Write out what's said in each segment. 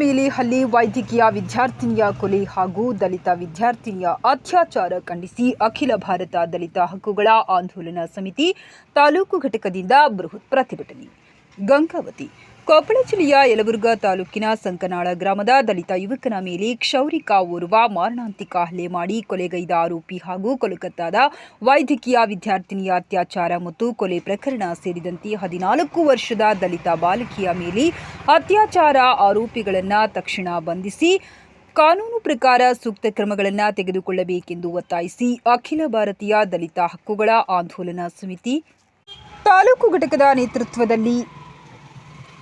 ಮೇಲೆ ಹಲ್ಲೆ, ವೈದ್ಯಕೀಯ ವಿದ್ಯಾರ್ಥಿನಿಯ ಕೊಲೆ ಹಾಗೂ ದಲಿತ ವಿದ್ಯಾರ್ಥಿನಿಯ ಅತ್ಯಾಚಾರ ಖಂಡಿಸಿ ಅಖಿಲ ಭಾರತ ದಲಿತ ಹಕ್ಕುಗಳ ಆಂದೋಲನ ಸಮಿತಿ ತಾಲೂಕು ಘಟಕದಿಂದ ಬೃಹತ್ ಪ್ರತಿಭಟನೆ. ಗಂಗಾವತಿ ಕೊಪ್ಪಳ ಜಿಲ್ಲೆಯ ಯಲಬುರ್ಗಾ ತಾಲೂಕಿನ ಸಂಕನಾಳ ಗ್ರಾಮದ ದಲಿತ ಯುವಕನ ಮೇಲೆ ಕ್ಷೌರಿಕ ಓರ್ವ ಮಾರಣಾಂತಿಕ ಹಲ್ಲೆ ಮಾಡಿ ಕೊಲೆಗೈದ ಆರೋಪಿ ಹಾಗೂ ಕೋಲ್ಕತ್ತಾದ ವೈದ್ಯಕೀಯ ವಿದ್ಯಾರ್ಥಿನಿಯ ಅತ್ಯಾಚಾರ ಮತ್ತು ಕೊಲೆ ಪ್ರಕರಣ ಸೇರಿದಂತೆ ಹದಿನಾಲ್ಕು ವರ್ಷದ ದಲಿತ ಬಾಲಕಿಯ ಮೇಲೆ ಅತ್ಯಾಚಾರ ಆರೋಪಿಗಳನ್ನು ತಕ್ಷಣ ಬಂಧಿಸಿ, ಕಾನೂನು ಪ್ರಕಾರ ಸೂಕ್ತ ಕ್ರಮಗಳನ್ನು ತೆಗೆದುಕೊಳ್ಳಬೇಕೆಂದು ಒತ್ತಾಯಿಸಿ ಅಖಿಲ ಭಾರತೀಯ ದಲಿತ ಹಕ್ಕುಗಳ ಆಂದೋಲನ ಸಮಿತಿ ತಾಲೂಕು ಘಟಕದ ನೇತೃತ್ವದಲ್ಲಿ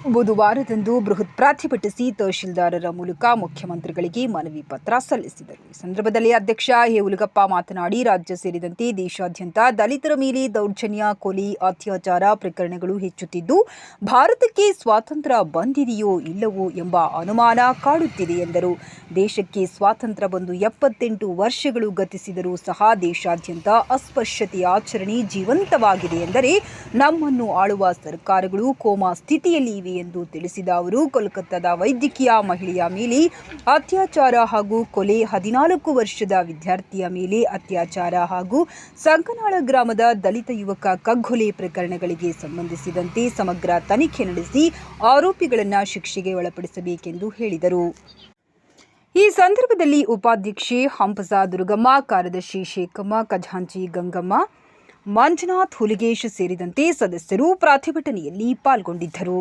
ಬುಧವಾರದಂದು ಬೃಹತ್ ಪ್ರತಿಭಟಿಸಿ ತಹಶೀಲ್ದಾರರ ಮೂಲಕ ಮುಖ್ಯಮಂತ್ರಿಗಳಿಗೆ ಮನವಿ ಪತ್ರ ಸಲ್ಲಿಸಿದರು. ಈ ಸಂದರ್ಭದಲ್ಲಿ ಅಧ್ಯಕ್ಷ ಹೇವುಲಗಪ್ಪ ಮಾತನಾಡಿ, ರಾಜ್ಯ ಸೇರಿದಂತೆ ದೇಶಾದ್ಯಂತ ದಲಿತರ ಮೇಲೆ ದೌರ್ಜನ್ಯ, ಕೊಲೆ, ಅತ್ಯಾಚಾರ ಪ್ರಕರಣಗಳು ಹೆಚ್ಚುತ್ತಿದ್ದು, ಭಾರತಕ್ಕೆ ಸ್ವಾತಂತ್ರ್ಯ ಬಂದಿದೆಯೋ ಇಲ್ಲವೋ ಎಂಬ ಅನುಮಾನ ಕಾಡುತ್ತಿದೆ ಎಂದರು. ದೇಶಕ್ಕೆ ಸ್ವಾತಂತ್ರ್ಯ ಬಂದು ಎಪ್ಪತ್ತೆಂಟು ವರ್ಷಗಳು ಗತಿಸಿದರೂ ಸಹ ದೇಶಾದ್ಯಂತ ಅಸ್ಪಶ್ಯತೆಯ ಆಚರಣೆ ಜೀವಂತವಾಗಿದೆ ಎಂದರೆ ನಮ್ಮನ್ನು ಆಳುವ ಸರ್ಕಾರಗಳು ಕೋಮಾ ಸ್ಥಿತಿಯಲ್ಲಿ ಇವೆ ಎಂದು ತಿಳಿಸಿದ ಅವರು, ಕೋಲ್ಕತ್ತಾದ ವೈದ್ಯಕೀಯ ಮಹಿಳೆಯ ಮೇಲೆ ಅತ್ಯಾಚಾರ ಹಾಗೂ ಕೊಲೆ ಹದಿನಾಲ್ಕು ವರ್ಷದ ವಿದ್ಯಾರ್ಥಿಯ ಮೇಲೆ ಅತ್ಯಾಚಾರ ಹಾಗೂ ಸಂಕನಾಳ ಗ್ರಾಮದ ದಲಿತ ಯುವಕ ಕಗ್ಗೊಲೆ ಪ್ರಕರಣಗಳಿಗೆ ಸಂಬಂಧಿಸಿದಂತೆ ಸಮಗ್ರ ತನಿಖೆ ನಡೆಸಿ ಆರೋಪಿಗಳನ್ನು ಶಿಕ್ಷೆಗೆ ಒಳಪಡಿಸಬೇಕೆಂದು ಹೇಳಿದರು. ಈ ಸಂದರ್ಭದಲ್ಲಿ ಉಪಾಧ್ಯಕ್ಷೆ ಹಂಪಸ ದುರ್ಗಮ್ಮ, ಕಾರ್ಯದರ್ಶಿ ಶೇಖಮ್ಮ, ಖಜಾಂಚಿ ಗಂಗಮ್ಮ, ಮಂಜುನಾಥ್ ಹುಲಿಗೇಶ್ ಸೇರಿದಂತೆ ಸದಸ್ಯರು ಪ್ರತಿಭಟನೆಯಲ್ಲಿ ಪಾಲ್ಗೊಂಡಿದ್ದರು.